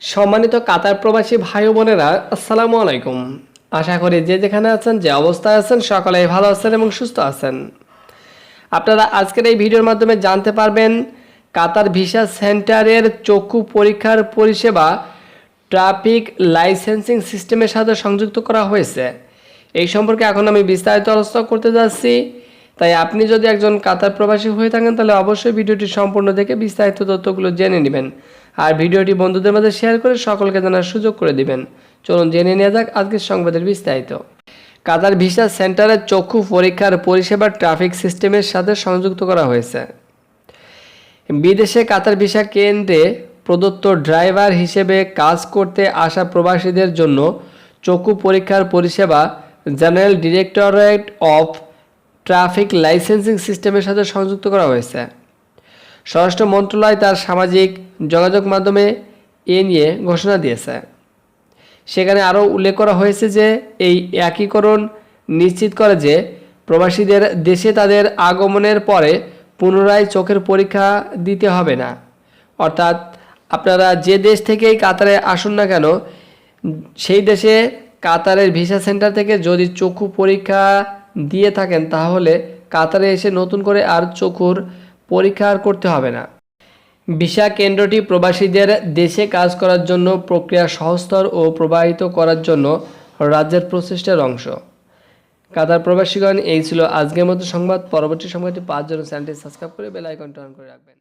সম্মানিত কাতার প্রবাসী ভাই বোনেরা, আসসালামু আলাইকুম। আশা করি যে যেখানে আছেন, যে অবস্থায় আছেন, সকলেই ভালো আছেন এবং সুস্থ আছেন। আপনারা আজকের এই ভিডিওর মাধ্যমে জানতে পারবেন, কাতার ভিসা সেন্টারের চক্ষু পরীক্ষার পরিষেবা ট্রাফিক লাইসেন্সিং সিস্টেমের সাথে সংযুক্ত করা হয়েছে। এই সম্পর্কে এখন আমি বিস্তারিত আলোচনা করতে যাচ্ছি। তাই আপনি যদি একজন কাতার প্রবাসী হয়ে থাকেন, তাহলে অবশ্যই ভিডিওটি সম্পূর্ণ দেখে বিস্তারিত তথ্যগুলো জেনে নেবেন। আর ভিডিওটি বন্ধুদের মাঝে শেয়ার করে সকলকে জানার সুযোগ করে দিবেন। চলুন জেনে নেওয়া যাক আজকের সংবাদের বিস্তারিত। কাতার ভিসা সেন্টারের চক্ষু পরীক্ষার পরিষেবা ট্রাফিক সিস্টেমের সাথে সংযুক্ত করা হয়েছে। বিদেশে কাতার ভিসা কেন্দ্রে প্রদত্ত ড্রাইভার হিসেবে কাজ করতে আসা প্রবাসীদের জন্য চক্ষু পরীক্ষার পরিষেবা general directorate of traffic licensing সিস্টেমের সাথে সংযুক্ত করা হয়েছে। স্বরাষ্ট্র মন্ত্রণালয় তার সামাজিক যোগাযোগ মাধ্যমে এ নিয়ে ঘোষণা দিয়েছে। সেখানে আরও উল্লেখ করা হয়েছে যে, এই একীকরণ নিশ্চিত করে যে, প্রবাসীদের দেশে তাদের আগমনের পরে পুনরায় চোখের পরীক্ষা দিতে হবে না। অর্থাৎ, আপনারা যে দেশ থেকেই কাতারে আসুন না কেন, সেই দেশে কাতারের ভিসা সেন্টার থেকে যদি চক্ষু পরীক্ষা দিয়ে থাকেন, তাহলে কাতারে এসে নতুন করে আর চক্ষুর পরীক্ষা আর করতে হবে না। ভিসা কেন্দ্রটি প্রবাসীদের দেশে কাজ করার জন্য প্রক্রিয়া সহজতর ও প্রবাহিত করার জন্য রাজ্যের প্রচেষ্টার অংশ। কাতার প্রবাসীগণ, এই ছিল আজকের মতো সংবাদ। পরবর্তী সংবাদটি পাঁচজন চ্যানেলটি সাবস্ক্রাইব করে বেল আইকনটি অন করে রাখবেন।